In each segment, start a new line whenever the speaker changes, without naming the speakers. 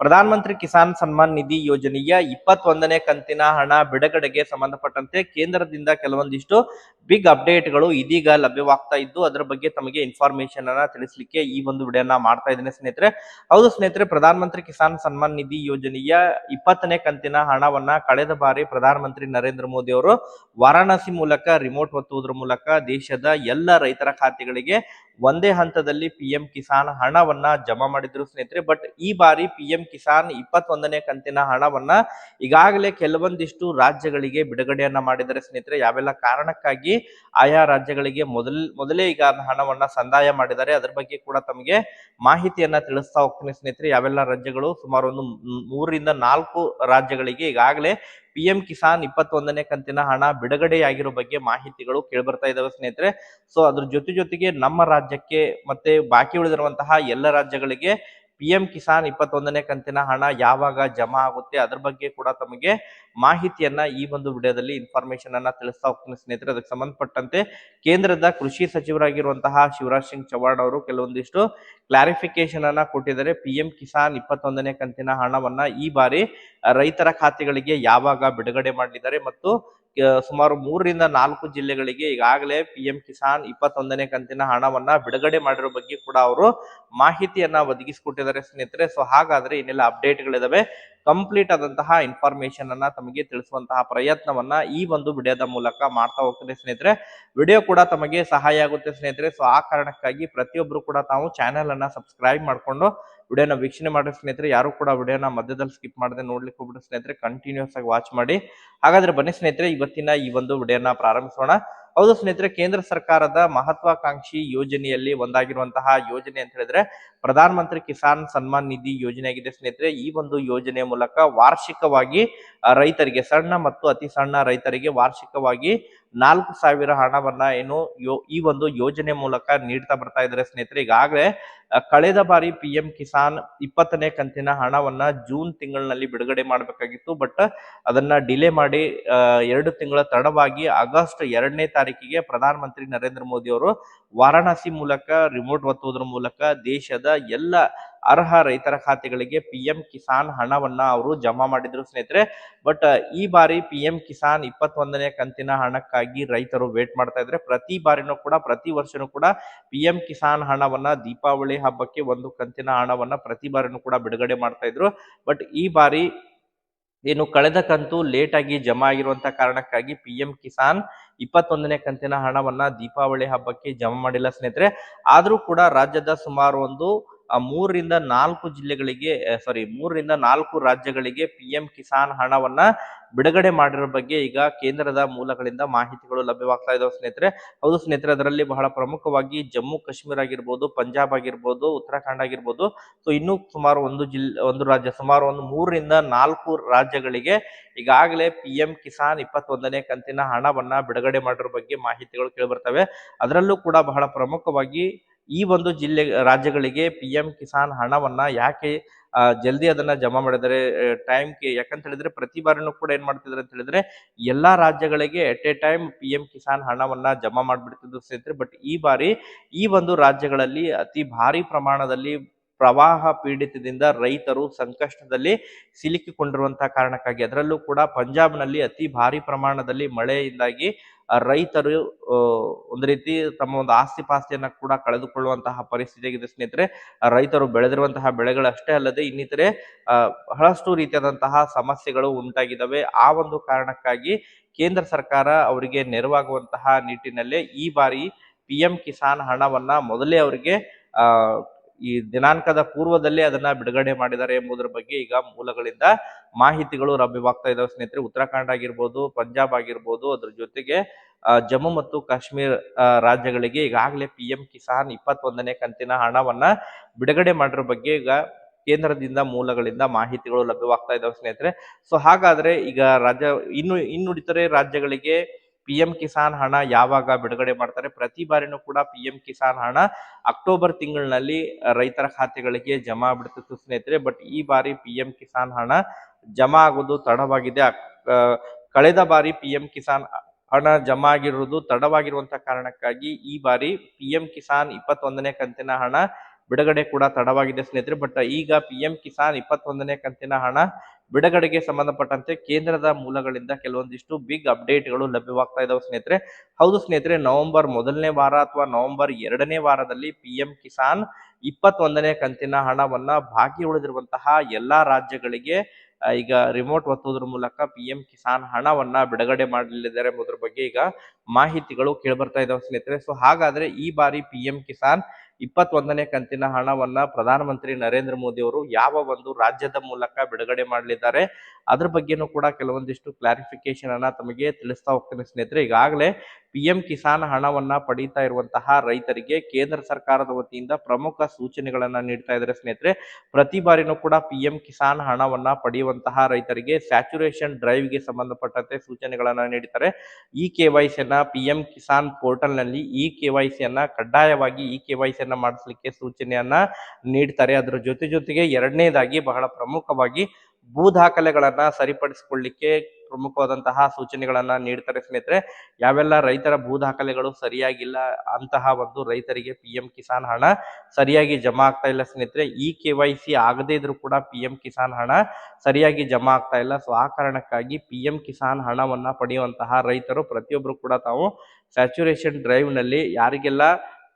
ಪ್ರಧಾನ ಮಂತ್ರಿ ಕಿಸಾನ್ ಸನ್ಮಾನ್ ನಿಧಿ ಯೋಜನೆಯ ಇಪ್ಪತ್ತೊಂದನೇ ಕಂತಿನ ಹಣ ಬಿಡುಗಡೆಗೆ ಸಂಬಂಧಪಟ್ಟಂತೆ ಕೇಂದ್ರದಿಂದ ಕೆಲವೊಂದಿಷ್ಟು ಬಿಗ್ ಅಪ್ಡೇಟ್ಗಳು ಇದೀಗ ಲಭ್ಯವಾಗ್ತಾ ಇದ್ದು, ಅದರ ಬಗ್ಗೆ ತಮಗೆ ಇನ್ಫಾರ್ಮೇಶನ್ ಅನ್ನ ತಿಳಿಸಲಿಕ್ಕೆ ಈ ಒಂದು ವಿಡಿಯೋನ ಮಾಡ್ತಾ ಇದ್ದೇನೆ ಸ್ನೇಹಿತರೆ. ಹೌದು ಸ್ನೇಹಿತರೆ, ಪ್ರಧಾನ ಮಂತ್ರಿ ಕಿಸಾನ್ ಸನ್ಮಾನ್ ನಿಧಿ ಯೋಜನೆಯ ಇಪ್ಪತ್ತನೇ ಕಂತಿನ ಹಣವನ್ನ ಕಳೆದ ಬಾರಿ ಪ್ರಧಾನ ಮಂತ್ರಿ ನರೇಂದ್ರ ಮೋದಿ ಅವರು ವಾರಾಣಸಿ ಮೂಲಕ ರಿಮೋಟ್ ಒತ್ತುವುದರ ಮೂಲಕ ದೇಶದ ಎಲ್ಲ ರೈತರ ಖಾತೆಗಳಿಗೆ ಒಂದೇ ಹಂತದಲ್ಲಿ ಪಿಎಂ ಕಿಸಾನ್ ಹಣವನ್ನ ಜಮಾ ಮಾಡಿದ್ರು ಸ್ನೇಹಿತರೆ. ಬಟ್ ಈ ಬಾರಿ ಪಿ ಎಂ ಕಿಸಾನ್ ಇಪ್ಪತ್ತೊಂದನೇ ಕಂತಿನ ಹಣವನ್ನ ಈಗಾಗಲೇ ಕೆಲವೊಂದಿಷ್ಟು ರಾಜ್ಯಗಳಿಗೆ ಬಿಡುಗಡೆಯನ್ನ ಮಾಡಿದರೆ ಸ್ನೇಹಿತರೆ. ಯಾವೆಲ್ಲ ಕಾರಣಕ್ಕಾಗಿ ಆಯಾ ರಾಜ್ಯಗಳಿಗೆ ಮೊದಲ್, ಮೊದಲೇ ಈಗ ಹಣವನ್ನ ಸಂದಾಯ ಮಾಡಿದ್ದಾರೆ, ಅದ್ರ ಬಗ್ಗೆ ಕೂಡ ತಮಗೆ ಮಾಹಿತಿಯನ್ನ ತಿಳಿಸ್ತಾ ಹೋಗ್ತೀನಿ ಸ್ನೇಹಿತರೆ. ಯಾವೆಲ್ಲ ರಾಜ್ಯಗಳು ಸುಮಾರು ಒಂದು ಮೂರರಿಂದ ನಾಲ್ಕು ರಾಜ್ಯಗಳಿಗೆ ಈಗಾಗಲೇ ಪಿ ಎಂ ಕಿಸಾನ್ ಇಪ್ಪತ್ತೊಂದನೇ ಕಂತಿನ ಹಣ ಬಿಡುಗಡೆಯಾಗಿರೋ ಬಗ್ಗೆ ಮಾಹಿತಿಗಳು ಕೇಳ್ಬರ್ತಾ ಇದಾವೆ ಸ್ನೇಹಿತರೆ. ಸೊ, ಅದ್ರ ಜೊತೆ ಜೊತೆಗೆ ನಮ್ಮ ರಾಜ್ಯಕ್ಕೆ ಮತ್ತೆ ಬಾಕಿ ಉಳಿದಿರುವಂತಹ ಎಲ್ಲ ರಾಜ್ಯಗಳಿಗೆ ಪಿ ಎಂ ಕಿಸಾನ್ ಇಪ್ಪತ್ತೊಂದನೇ ಕಂತಿನ ಹಣ ಯಾವಾಗ ಜಮಾ ಆಗುತ್ತೆ ಅದ್ರ ಬಗ್ಗೆ ಕೂಡ ತಮಗೆ ಮಾಹಿತಿಯನ್ನ ಈ ಒಂದು ವಿಡಿಯೋದಲ್ಲಿ ಇನ್ಫಾರ್ಮೇಶನ್ ಅನ್ನ ತಿಳಿಸ್ತಾ ಹೋಗ್ತೀನಿ ಸ್ನೇಹಿತರೆ. ಅದಕ್ಕೆ ಸಂಬಂಧಪಟ್ಟಂತೆ ಕೇಂದ್ರದ ಕೃಷಿ ಸಚಿವರಾಗಿರುವಂತಹ ಶಿವರಾಜ್ ಸಿಂಗ್ ಚೌಹಾಣ್ ಅವರು ಕೆಲವೊಂದಿಷ್ಟು ಕ್ಲಾರಿಫಿಕೇಶನ್ ಅನ್ನ ಕೊಟ್ಟಿದ್ದಾರೆ. ಪಿ ಎಂ ಕಿಸಾನ್ ಇಪ್ಪತ್ತೊಂದನೇ ಕಂತಿನ ಹಣವನ್ನ ಈ ಬಾರಿ ರೈತರ ಖಾತೆಗಳಿಗೆ ಯಾವಾಗ ಬಿಡುಗಡೆ ಮಾಡಿದ್ದಾರೆ ಮತ್ತು ಸುಮಾರು ಮೂರರಿಂದ ನಾಲ್ಕು ಜಿಲ್ಲೆಗಳಿಗೆ ಈಗಾಗಲೇ ಪಿ ಎಂ ಕಿಸಾನ್ ಇಪ್ಪತ್ತೊಂದನೇ ಕಂತಿನ ಹಣವನ್ನ ಬಿಡುಗಡೆ ಮಾಡಿರೋ ಬಗ್ಗೆ ಕೂಡ ಅವರು ಮಾಹಿತಿಯನ್ನ ಒದಗಿಸಿಕೊಟ್ಟಿದ್ದಾರೆ ಸ್ನೇಹಿತರೆ. ಸೊ ಹಾಗಾದ್ರೆ ಇನ್ನೆಲ್ಲ ಅಪ್ಡೇಟ್ಗಳಿದಾವೆ. ಕಂಪ್ಲೀಟ್ ಆದಂತಹ ಇನ್ಫಾರ್ಮೇಶನ್ ಅನ್ನ ತಮಗೆ ತಿಳಿಸುವಂತಹ ಪ್ರಯತ್ನವನ್ನ ಈ ಒಂದು ವಿಡಿಯೋದ ಮೂಲಕ ಮಾಡ್ತಾ ಹೋಗ್ತೀನಿ ಸ್ನೇಹಿತರೆ. ವಿಡಿಯೋ ಕೂಡ ತಮಗೆ ಸಹಾಯ ಆಗುತ್ತೆ ಸ್ನೇಹಿತರೆ. ಸೊ ಆ ಕಾರಣಕ್ಕಾಗಿ ಪ್ರತಿಯೊಬ್ರು ಕೂಡ ತಾವು ಚಾನೆಲ್ ಅನ್ನ ಸಬ್ಸ್ಕ್ರೈಬ್ ಮಾಡ್ಕೊಂಡು ವಿಡಿಯೋನ ವೀಕ್ಷಣೆ ಮಾಡೋ ಸ್ನೇಹಿತರೆ, ಯಾರು ಕೂಡ ವಿಡಿಯೋನ ಮಧ್ಯದಲ್ಲಿ ಸ್ಕಿಪ್ ಮಾಡದೆ ನೋಡ್ಲಿಕ್ಕೆ ಹೋಗ್ಬಿಟ್ಟು ಸ್ನೇಹಿತರೆ ಕಂಟಿನ್ಯೂಸ್ ಆಗಿ ವಾಚ್ ಮಾಡಿ. ಹಾಗಾದ್ರೆ ಬನ್ನಿ ಸ್ನೇಹಿತರೆ, ಇವತ್ತಿನ ಈ ಒಂದು ವಿಡಿಯೋನ ಪ್ರಾರಂಭಿಸೋಣ. ಹೌದು ಸ್ನೇಹಿತರೆ, ಕೇಂದ್ರ ಸರ್ಕಾರದ ಮಹತ್ವಾಕಾಂಕ್ಷಿ ಯೋಜನೆಯಲ್ಲಿ ಒಂದಾಗಿರುವಂತಹ ಯೋಜನೆ ಅಂತ ಹೇಳಿದ್ರೆ ಪ್ರಧಾನ ಮಂತ್ರಿ ಕಿಸಾನ್ ಸನ್ಮಾನ್ ನಿಧಿ ಯೋಜನೆ ಆಗಿದೆ ಸ್ನೇಹಿತರೆ. ಈ ಒಂದು ಯೋಜನೆಯ ಮೂಲಕ ವಾರ್ಷಿಕವಾಗಿ ರೈತರಿಗೆ, ಸಣ್ಣ ಮತ್ತು ಅತಿ ಸಣ್ಣ ರೈತರಿಗೆ ವಾರ್ಷಿಕವಾಗಿ ನಾಲ್ಕು ಸಾವಿರ ಹಣವನ್ನ ಏನು ಈ ಒಂದು ಯೋಜನೆ ಮೂಲಕ ನೀಡ್ತಾ ಬರ್ತಾ ಇದ್ದಾರೆ ಸ್ನೇಹಿತರೆ. ಈಗಾಗಲೇ ಕಳೆದ ಬಾರಿ ಪಿ ಕಿಸಾನ್ ಇಪ್ಪತ್ತನೇ ಕಂತಿನ ಹಣವನ್ನ ಜೂನ್ ತಿಂಗಳಿನಲ್ಲಿ ಬಿಡುಗಡೆ ಮಾಡಬೇಕಾಗಿತ್ತು. ಬಟ್, ಅದನ್ನ ಡಿಲೇ ಮಾಡಿ ಎರಡು ತಿಂಗಳ ತಡವಾಗಿ ಆಗಸ್ಟ್ ಎರಡನೇ ತಾರೀಕಿಗೆ ಪ್ರಧಾನಮಂತ್ರಿ ನರೇಂದ್ರ ಮೋದಿ ಅವರು ವಾರಾಣಸಿ ಮೂಲಕ ರಿಮೋಟ್ ಒತ್ತುವುದರ ಮೂಲಕ ದೇಶದ ಎಲ್ಲ ಅರ್ಹ ರೈತರ ಖಾತೆಗಳಿಗೆ ಪಿ ಎಂ ಕಿಸಾನ್ ಹಣವನ್ನ ಅವರು ಜಮಾ ಮಾಡಿದ್ರು ಸ್ನೇಹಿತರೆ. ಬಟ್ ಈ ಬಾರಿ ಪಿ ಎಂ ಕಿಸಾನ್ ಇಪ್ಪತ್ತೊಂದನೇ ಕಂತಿನ ಹಣಕ್ಕಾಗಿ ರೈತರು ವೇಟ್ ಮಾಡ್ತಾ ಇದ್ರೆ ಪ್ರತಿ ಬಾರಿನೂ ಕೂಡ, ಪ್ರತಿ ವರ್ಷನೂ ಕೂಡ ಪಿ ಎಂ ಕಿಸಾನ್ ಹಣವನ್ನ ದೀಪಾವಳಿ ಹಬ್ಬಕ್ಕೆ ಒಂದು ಕಂತಿನ ಹಣವನ್ನ ಪ್ರತಿ ಬಾರಿನೂ ಕೂಡ ಬಿಡುಗಡೆ ಮಾಡ್ತಾ ಇದ್ರು. ಬಟ್ ಈ ಬಾರಿ ಏನು ಕಳೆದ ಕಂತು ಲೇಟ್ ಆಗಿ ಜಮಾ ಆಗಿರುವಂತ ಕಾರಣಕ್ಕಾಗಿ ಪಿ ಎಂ ಕಿಸಾನ್ ಇಪ್ಪತ್ತೊಂದನೇ ಕಂತಿನ ಹಣವನ್ನ ದೀಪಾವಳಿ ಹಬ್ಬಕ್ಕೆ ಜಮಾ ಮಾಡಿಲ್ಲ ಸ್ನೇಹಿತರೆ. ಆದ್ರೂ ಕೂಡ ರಾಜ್ಯದ ಸುಮಾರು ಒಂದು ಆ, ಮೂರರಿಂದ ನಾಲ್ಕು ಜಿಲ್ಲೆಗಳಿಗೆ ಸಾರಿ ಮೂರರಿಂದ ನಾಲ್ಕು ರಾಜ್ಯಗಳಿಗೆ ಪಿ ಎಂ ಕಿಸಾನ್ ಹಣವನ್ನ ಬಿಡುಗಡೆ ಮಾಡಿರೋ ಬಗ್ಗೆ ಈಗ ಕೇಂದ್ರದ ಮೂಲಗಳಿಂದ ಮಾಹಿತಿಗಳು ಲಭ್ಯವಾಗ್ತಾ ಇದಾವೆ ಸ್ನೇಹಿತರೆ. ಹೌದು ಸ್ನೇಹಿತರೆ ಅದರಲ್ಲಿ ಬಹಳ ಪ್ರಮುಖವಾಗಿ ಜಮ್ಮು ಕಾಶ್ಮೀರ ಆಗಿರ್ಬೋದು ಪಂಜಾಬ್ ಆಗಿರ್ಬೋದು ಉತ್ತರಾಖಂಡ್ ಆಗಿರ್ಬೋದು. ಸೊ ಇನ್ನೂ ಸುಮಾರು ಒಂದು ಜಿಲ್ಲೆ ಒಂದು ರಾಜ್ಯ ಸುಮಾರು ಒಂದು ಮೂರರಿಂದ ನಾಲ್ಕು ರಾಜ್ಯಗಳಿಗೆ ಈಗಾಗಲೇ ಪಿ ಎಂ ಕಿಸಾನ್ ಇಪ್ಪತ್ತೊಂದನೇ ಕಂತಿನ ಹಣವನ್ನ ಬಿಡುಗಡೆ ಮಾಡಿರೋ ಬಗ್ಗೆ ಮಾಹಿತಿಗಳು ಕೇಳಿಬರ್ತವೆ. ಅದರಲ್ಲೂ ಕೂಡ ಬಹಳ ಪ್ರಮುಖವಾಗಿ ಈ ಒಂದು ಜಿಲ್ಲೆ, ರಾಜ್ಯಗಳಿಗೆ ಪಿ ಎಂ ಕಿಸಾನ್ ಹಣವನ್ನ ಯಾಕೆ ಜಲ್ದಿ ಅದನ್ನ ಜಮಾ ಮಾಡಿದರೆ ಟೈಮ್ಗೆ ಯಾಕಂತ ಹೇಳಿದ್ರೆ ಪ್ರತಿ ಬಾರಿನೂ ಕೂಡ ಏನ್ ಮಾಡ್ತಿದ್ರು ಅಂತ ಹೇಳಿದ್ರೆ ಎಲ್ಲಾ ರಾಜ್ಯಗಳಿಗೆ at a time P M Kisan ಹಣವನ್ನ ಜಮಾ ಮಾಡಿಬಿಡ್ತಿದ್ರು ಸ್ನೇಹಿತರೆ. ಬಟ್ ಈ ಬಾರಿ ಈ ಒಂದು ರಾಜ್ಯಗಳಲ್ಲಿ ಅತಿ ಭಾರಿ ಪ್ರಮಾಣದಲ್ಲಿ ಪ್ರವಾಹ ಪೀಡಿತದಿಂದ ರೈತರು ಸಂಕಷ್ಟದಲ್ಲಿ ಸಿಲುಕಿಕೊಂಡಿರುವಂತಹ ಕಾರಣಕ್ಕಾಗಿ, ಅದರಲ್ಲೂ ಕೂಡ ಪಂಜಾಬ್ನಲ್ಲಿ ಅತಿ ಭಾರಿ ಪ್ರಮಾಣದಲ್ಲಿ ಮಳೆಯಿಂದಾಗಿ ರೈತರು ಒಂದು ರೀತಿ ತಮ್ಮ ಒಂದು ಆಸ್ತಿ ಪಾಸ್ತಿಯನ್ನ ಕೂಡ ಕಳೆದುಕೊಳ್ಳುವಂತಹ ಪರಿಸ್ಥಿತಿ ಆಗಿದೆ ಸ್ನೇಹಿತರೆ ರೈತರು ಬೆಳೆದಿರುವಂತಹ ಬೆಳೆಗಳಷ್ಟೇ ಅಲ್ಲದೆ ಇನ್ನಿತರೆ ಬಹಳಷ್ಟು ರೀತಿಯಾದಂತಹ ಸಮಸ್ಯೆಗಳು ಉಂಟಾಗಿದ್ದಾವೆ. ಆ ಒಂದು ಕಾರಣಕ್ಕಾಗಿ ಕೇಂದ್ರ ಸರ್ಕಾರ ಅವರಿಗೆ ನೆರವಾಗುವಂತಹ ನಿಟ್ಟಿನಲ್ಲೇ ಈ ಬಾರಿ ಪಿ ಕಿಸಾನ್ ಹಣವನ್ನ ಮೊದಲೇ ಅವರಿಗೆ ಈ ದಿನಾಂಕದ ಪೂರ್ವದಲ್ಲೇ ಅದನ್ನ ಬಿಡುಗಡೆ ಮಾಡಿದ್ದಾರೆ ಎಂಬುದರ ಬಗ್ಗೆ ಈಗ ಮೂಲಗಳಿಂದ ಮಾಹಿತಿಗಳು ಲಭ್ಯವಾಗ್ತಾ ಇದಾವೆ. ಸ್ನೇಹಿತರೆ, ಉತ್ತರಾಖಂಡ್ ಆಗಿರ್ಬೋದು, ಪಂಜಾಬ್ ಆಗಿರ್ಬೋದು, ಅದ್ರ ಜೊತೆಗೆ ಜಮ್ಮು ಮತ್ತು ಕಾಶ್ಮೀರ್ ರಾಜ್ಯಗಳಿಗೆ ಈಗಾಗಲೇ ಪಿ ಎಂ ಕಿಸಾನ್ ಇಪ್ಪತ್ತೊಂದನೇ ಕಂತಿನ ಹಣವನ್ನ ಬಿಡುಗಡೆ ಮಾಡಿರೋ ಬಗ್ಗೆ ಈಗ ಕೇಂದ್ರದಿಂದ ಮೂಲಗಳಿಂದ ಮಾಹಿತಿಗಳು ಲಭ್ಯವಾಗ್ತಾ ಇದಾವೆ ಸ್ನೇಹಿತರೆ. ಸೊ ಹಾಗಾದ್ರೆ ಈಗ ರಾಜ್ಯ, ಇನ್ನು ಇನ್ನುಳಿತರೆ ರಾಜ್ಯಗಳಿಗೆ ಪಿ ಎಂ ಕಿಸಾನ್ ಹಣ ಯಾವಾಗ ಬಿಡುಗಡೆ ಮಾಡ್ತಾರೆ? ಪ್ರತಿ ಬಾರಿನೂ ಕೂಡ ಪಿ ಎಂ ಕಿಸಾನ್ ಹಣ ಅಕ್ಟೋಬರ್ ತಿಂಗಳಿನಲ್ಲಿ ರೈತರ ಖಾತೆಗಳಿಗೆ ಜಮಾ ಬಿಡ್ತಿತ್ತು ಸ್ನೇಹಿತರೆ. ಬಟ್ ಈ ಬಾರಿ ಪಿ ಎಂ ಕಿಸಾನ್ ಹಣ ಜಮಾ ಆಗೋದು ತಡವಾಗಿದೆ. ಕಳೆದ ಬಾರಿ ಪಿ ಎಂ ಕಿಸಾನ್ ಹಣ ಜಮಾ ಆಗಿರುವುದು ತಡವಾಗಿರುವಂತಹ ಕಾರಣಕ್ಕಾಗಿ ಈ ಬಾರಿ ಪಿ ಎಂ ಕಿಸಾನ್ ಇಪ್ಪತ್ತೊಂದನೇ ಕಂತಿನ ಹಣ ಬಿಡುಗಡೆ ಕೂಡ ತಡವಾಗಿದೆ ಸ್ನೇಹಿತರೆ. ಬಟ್ ಈಗ ಪಿ ಎಂ ಕಿಸಾನ್ ಇಪ್ಪತ್ತೊಂದನೇ ಕಂತಿನ ಹಣ ಬಿಡುಗಡೆಗೆ ಸಂಬಂಧಪಟ್ಟಂತೆ ಕೇಂದ್ರದ ಮೂಲಗಳಿಂದ ಕೆಲವೊಂದಿಷ್ಟು ಬಿಗ್ ಅಪ್ಡೇಟ್ಗಳು ಲಭ್ಯವಾಗ್ತಾ ಇದಾವೆ ಸ್ನೇಹಿತರೆ. ಹೌದು ಸ್ನೇಹಿತರೆ, ನವೆಂಬರ್ ಮೊದಲನೇ ವಾರ ಅಥವಾ ನವೆಂಬರ್ ಎರಡನೇ ವಾರದಲ್ಲಿ ಪಿ ಎಂ ಕಿಸಾನ್ ಇಪ್ಪತ್ತೊಂದನೇ ಕಂತಿನ ಹಣವನ್ನ ಬಾಕಿ ಉಳಿದಿರುವಂತಹ ಎಲ್ಲಾ ರಾಜ್ಯಗಳಿಗೆ ಈಗ ರಿಮೋಟ್ ಒತ್ತುವುದರ ಮೂಲಕ ಪಿ ಎಂ ಕಿಸಾನ್ ಹಣವನ್ನ ಬಿಡುಗಡೆ ಮಾಡಲಿದ್ದಾರೆ ಎಂಬುದರ ಬಗ್ಗೆ ಈಗ ಮಾಹಿತಿಗಳು ಕೇಳಿ ಬರ್ತಾ ಇದಾವೆ ಸ್ನೇಹಿತರೆ. ಸೊ ಹಾಗಾದ್ರೆ ಈ ಬಾರಿ ಪಿ ಕಿಸಾನ್ ಇಪ್ಪತ್ತೊಂದನೇ ಕಂತಿನ ಹಣವನ್ನ ಪ್ರಧಾನಮಂತ್ರಿ ನರೇಂದ್ರ ಮೋದಿ ಅವರು ಯಾವ ಒಂದು ರಾಜ್ಯದ ಮೂಲಕ ಬಿಡುಗಡೆ ಮಾಡಲಿದ್ದಾರೆ? ಅದ್ರ ಬಗ್ಗೆನೂ ಕೂಡ ಕೆಲವೊಂದಿಷ್ಟು ಕ್ಲಾರಿಫಿಕೇಶನ್ ಅನ್ನ ತಮಗೆ ತಿಳಿಸ್ತಾ ಹೋಗ್ತೇನೆ ಸ್ನೇಹಿತರೆ. ಈಗಾಗಲೇ ಪಿ ಎಂ ಕಿಸಾನ್ ಹಣವನ್ನ ಪಡೀತಾ ಇರುವಂತಹ ರೈತರಿಗೆ ಕೇಂದ್ರ ಸರ್ಕಾರದ ವತಿಯಿಂದ ಪ್ರಮುಖ ಸೂಚನೆಗಳನ್ನ ನೀಡ್ತಾ ಇದ್ದಾರೆ ಸ್ನೇಹಿತರೆ. ಪ್ರತಿ ಬಾರಿನೂ ಕೂಡ ಪಿ ಎಂ ಕಿಸಾನ್ ಹಣವನ್ನ ಪಡೆಯುವಂತಹ ರೈತರಿಗೆ ಸ್ಯಾಚುರೇಷನ್ ಡ್ರೈವ್ಗೆ ಸಂಬಂಧಪಟ್ಟಂತೆ ಸೂಚನೆಗಳನ್ನ ನೀಡ್ತಾರೆ ಇ ಕೆ ವೈ ಸಿಯನ್ನ ಪಿ ಎಂ ಕಿಸಾನ್ ಪೋರ್ಟಲ್ನಲ್ಲಿ ಇ ಕೆ ವೈ ಸಿಯನ್ನ ಕಡ್ಡಾಯವಾಗಿ ಇ ಕೆ ವೈ ಸಿಯನ್ನ ಮಾಡಿಸಲಿಕ್ಕೆ ಸೂಚನೆಯನ್ನ ನೀಡ್ತಾರೆ. ಅದರ ಜೊತೆ ಜೊತೆಗೆ ಎರಡನೇದಾಗಿ ಬಹಳ ಪ್ರಮುಖವಾಗಿ ಭೂ ದಾಖಲೆಗಳನ್ನ ಸರಿಪಡಿಸಿಕೊಳ್ಳಿಕ್ಕೆ ಪ್ರಮುಖವಾದಂತಹ ಸೂಚನೆಗಳನ್ನ ನೀಡ್ತಾರೆ ಸ್ನೇಹಿತರೆ. ಯಾವೆಲ್ಲ ರೈತರ ಭೂ ದಾಖಲೆಗಳು ಸರಿಯಾಗಿಲ್ಲ ಅಂತಹ ಒಂದು ರೈತರಿಗೆ ಪಿ ಎಂ ಕಿಸಾನ್ ಹಣ ಸರಿಯಾಗಿ ಜಮಾ ಆಗ್ತಾ ಇಲ್ಲ ಸ್ನೇಹಿತರೆ. ಈ ಕೆ ವೈ ಸಿ ಆಗದೇ ಇದ್ರೂ ಕೂಡ ಪಿ ಎಂ ಕಿಸಾನ್ ಹಣ ಸರಿಯಾಗಿ ಜಮಾ ಆಗ್ತಾ ಇಲ್ಲ. ಸೊ ಆ ಕಾರಣಕ್ಕಾಗಿ ಪಿ ಎಂ ಕಿಸಾನ್ ಹಣವನ್ನ ಪಡೆಯುವಂತಹ ರೈತರು ಪ್ರತಿಯೊಬ್ಬರು ಕೂಡ ತಾವು ಸ್ಯಾಚುರೇಷನ್ ಡ್ರೈವ್ನಲ್ಲಿ ಯಾರಿಗೆಲ್ಲ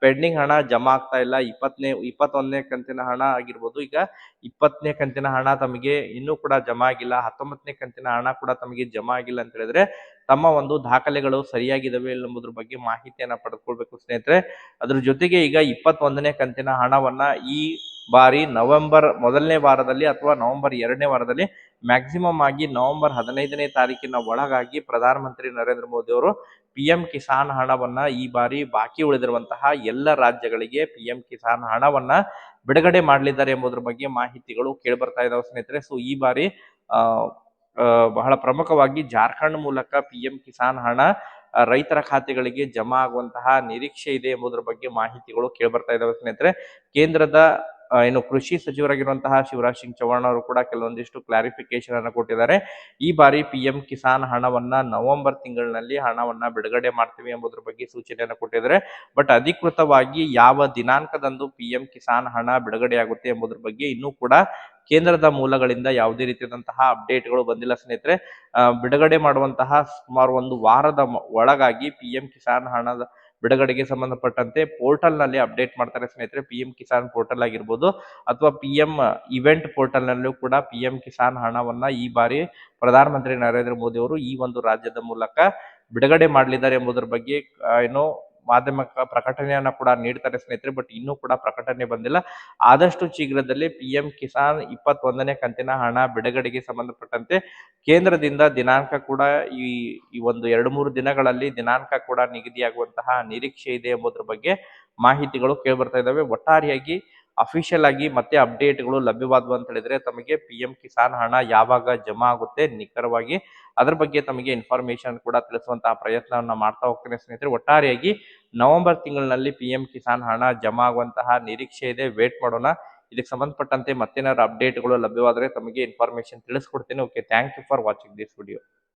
ಪೆಂಡಿಂಗ್ ಹಣ ಜಮಾ ಆಗ್ತಾ ಇಲ್ಲ. ಇಪ್ಪತ್ತನೇ, ಇಪ್ಪತ್ತೊಂದನೇ ಕಂತಿನ ಹಣ ಆಗಿರ್ಬೋದು. ಈಗ ಇಪ್ಪತ್ತನೇ ಕಂತಿನ ಹಣ ತಮಗೆ ಇನ್ನೂ ಕೂಡ ಜಮಾ ಆಗಿಲ್ಲ. ಹತ್ತೊಂಬತ್ತನೇ ಕಂತಿನ ಹಣ ಕೂಡ ತಮಗೆ ಜಮಾ ಆಗಿಲ್ಲ ಅಂತ ಹೇಳಿದ್ರೆ ತಮ್ಮ ಒಂದು ದಾಖಲೆಗಳು ಸರಿಯಾಗಿದ್ದಾವೆ ಎಂಬುದ್ರ ಬಗ್ಗೆ ಮಾಹಿತಿಯನ್ನ ಪಡೆದುಕೊಳ್ಬೇಕು ಸ್ನೇಹಿತರೆ. ಅದ್ರ ಜೊತೆಗೆ ಈಗ ಇಪ್ಪತ್ತೊಂದನೇ ಕಂತಿನ ಹಣವನ್ನ ಈ ಬಾರಿ ನವೆಂಬರ್ ಮೊದಲನೇ ವಾರದಲ್ಲಿ ಅಥವಾ ನವೆಂಬರ್ ಎರಡನೇ ವಾರದಲ್ಲಿ ಮ್ಯಾಕ್ಸಿಮಮ್ ಆಗಿ ನವೆಂಬರ್ ಹದಿನೈದನೇ ತಾರೀಕಿನ ಒಳಗಾಗಿ ಪ್ರಧಾನಮಂತ್ರಿ ನರೇಂದ್ರ ಮೋದಿ ಅವರು ಪಿ ಎಂ ಕಿಸಾನ್ ಹಣವನ್ನ ಈ ಬಾರಿ ಬಾಕಿ ಉಳಿದಿರುವಂತಹ ಎಲ್ಲ ರಾಜ್ಯಗಳಿಗೆ ಪಿ ಎಂ ಕಿಸಾನ್ ಹಣವನ್ನ ಬಿಡುಗಡೆ ಮಾಡಲಿದ್ದಾರೆ ಎಂಬುದರ ಬಗ್ಗೆ ಮಾಹಿತಿಗಳು ಕೇಳ್ಬರ್ತಾ ಇದಾವೆ ಸ್ನೇಹಿತರೆ. ಸೊ ಈ ಬಾರಿ ಬಹಳ ಪ್ರಮುಖವಾಗಿ ಜಾರ್ಖಂಡ್ ಮೂಲಕ ಪಿ ಎಂ ಕಿಸಾನ್ ಹಣ ರೈತರ ಖಾತೆಗಳಿಗೆ ಜಮಾ ಆಗುವಂತಹ ನಿರೀಕ್ಷೆ ಇದೆ ಎಂಬುದರ ಬಗ್ಗೆ ಮಾಹಿತಿಗಳು ಕೇಳ್ಬರ್ತಾ ಇದಾವೆ ಸ್ನೇಹಿತರೆ. ಕೇಂದ್ರದ ಏನು ಕೃಷಿ ಸಚಿವರಾಗಿರುವಂತಹ ಶಿವರಾಜ್ ಸಿಂಗ್ ಚೌಹಾಣ್ ಅವರು ಕೂಡ ಕೆಲವೊಂದಿಷ್ಟು ಕ್ಲಾರಿಫಿಕೇಶನ್ ಅನ್ನು ಕೊಟ್ಟಿದ್ದಾರೆ. ಈ ಬಾರಿ ಪಿ ಎಂ ಕಿಸಾನ್ ಹಣವನ್ನ ನವೆಂಬರ್ ತಿಂಗಳಿನಲ್ಲಿ ಹಣವನ್ನ ಬಿಡುಗಡೆ ಮಾಡ್ತೀವಿ ಎಂಬುದರ ಬಗ್ಗೆ ಸೂಚನೆಯನ್ನು ಕೊಟ್ಟಿದ್ದಾರೆ. ಬಟ್ ಅಧಿಕೃತವಾಗಿ ಯಾವ ದಿನಾಂಕದಂದು ಪಿ ಎಂ ಕಿಸಾನ್ ಹಣ ಬಿಡುಗಡೆಯಾಗುತ್ತೆ ಎಂಬುದರ ಬಗ್ಗೆ ಇನ್ನೂ ಕೂಡ ಕೇಂದ್ರದ ಮೂಲಗಳಿಂದ ಯಾವುದೇ ರೀತಿಯಾದಂತಹ ಅಪ್ಡೇಟ್ಗಳು ಬಂದಿಲ್ಲ ಸ್ನೇಹಿತರೆ. ಬಿಡುಗಡೆ ಮಾಡುವಂತಹ ಸುಮಾರು ಒಂದು ವಾರದ ಒಳಗಾಗಿ ಪಿ ಎಂ ಕಿಸಾನ್ ಹಣದ ಬಿಡುಗಡೆಗೆ ಸಂಬಂಧಪಟ್ಟಂತೆ ಪೋರ್ಟಲ್ನಲ್ಲಿ ಅಪ್ಡೇಟ್ ಮಾಡ್ತಾರೆ ಸ್ನೇಹಿತರೆ. ಪಿ ಎಂ ಕಿಸಾನ್ ಪೋರ್ಟಲ್ ಆಗಿರ್ಬೋದು ಅಥವಾ ಪಿ ಎಂ ಇವೆಂಟ್ ಪೋರ್ಟಲ್ ನಲ್ಲೂ ಕೂಡ ಪಿ ಎಂ ಕಿಸಾನ್ ಹಣವನ್ನ ಈ ಬಾರಿ ಪ್ರಧಾನಮಂತ್ರಿ ನರೇಂದ್ರ ಮೋದಿ ಅವರು ಈ ಒಂದು ರಾಜ್ಯದ ಮೂಲಕ ಬಿಡುಗಡೆ ಮಾಡಲಿದ್ದಾರೆ ಎಂಬುದರ ಬಗ್ಗೆ ಏನು ಮಾಧ್ಯಮಿಕ ಪ್ರಕಟಣೆಯನ್ನ ಕೂಡ ನೀಡ್ತಾರೆ ಸ್ನೇಹಿತರೆ ಬಟ್ ಇನ್ನೂ ಕೂಡ ಪ್ರಕಟಣೆ ಬಂದಿಲ್ಲ. ಆದಷ್ಟು ಶೀಘ್ರದಲ್ಲಿ ಪಿ ಎಂ ಕಿಸಾನ್ ಇಪ್ಪತ್ತೊಂದನೇ ಕಂತಿನ ಹಣ ಬಿಡುಗಡೆಗೆ ಸಂಬಂಧಪಟ್ಟಂತೆ ಕೇಂದ್ರದಿಂದ ದಿನಾಂಕ ಕೂಡ ಈ ಒಂದು ಎರಡು ಮೂರು ದಿನಗಳಲ್ಲಿ ದಿನಾಂಕ ಕೂಡ ನಿಗದಿಯಾಗುವಂತಹ ನಿರೀಕ್ಷೆ ಇದೆ ಎಂಬುದರ ಬಗ್ಗೆ ಮಾಹಿತಿಗಳು ಕೇಳ್ಬರ್ತಾ ಇದ್ದಾವೆ. ಒಟ್ಟಾರೆಯಾಗಿ ಅಫಿಷಿಯಲ್ ಆಗಿ ಮತ್ತೆ ಅಪ್ಡೇಟ್ಗಳು ಲಭ್ಯವಾದವು ಅಂತ ಹೇಳಿದ್ರೆ ತಮಗೆ ಪಿ ಎಂ ಕಿಸಾನ್ ಹಣ ಯಾವಾಗ ಜಮಾ ಆಗುತ್ತೆ ನಿಖರವಾಗಿ ಅದ್ರ ಬಗ್ಗೆ ತಮಗೆ ಇನ್ಫಾರ್ಮೇಶನ್ ಕೂಡ ತಿಳಿಸುವಂತಹ ಪ್ರಯತ್ನವನ್ನ ಮಾಡ್ತಾ ಹೋಗ್ತೇನೆ ಸ್ನೇಹಿತರೆ. ಒಟ್ಟಾರೆಯಾಗಿ ನವೆಂಬರ್ ತಿಂಗಳಿನಲ್ಲಿ ಪಿ ಎಂ ಕಿಸಾನ್ ಹಣ ಜಮಾ ಆಗುವಂತಹ ನಿರೀಕ್ಷೆ ಇದೆ. ವೇಟ್ ಮಾಡೋಣ. ಇದಕ್ಕೆ ಸಂಬಂಧಪಟ್ಟಂತೆ ಮತ್ತೇನಾದ್ರು ಅಪ್ಡೇಟ್ಗಳು ಲಭ್ಯವಾದರೆ ತಮಗೆ information ತಿಳಿಸ್ಕೊಡ್ತೇನೆ. Okay thank you for watching this video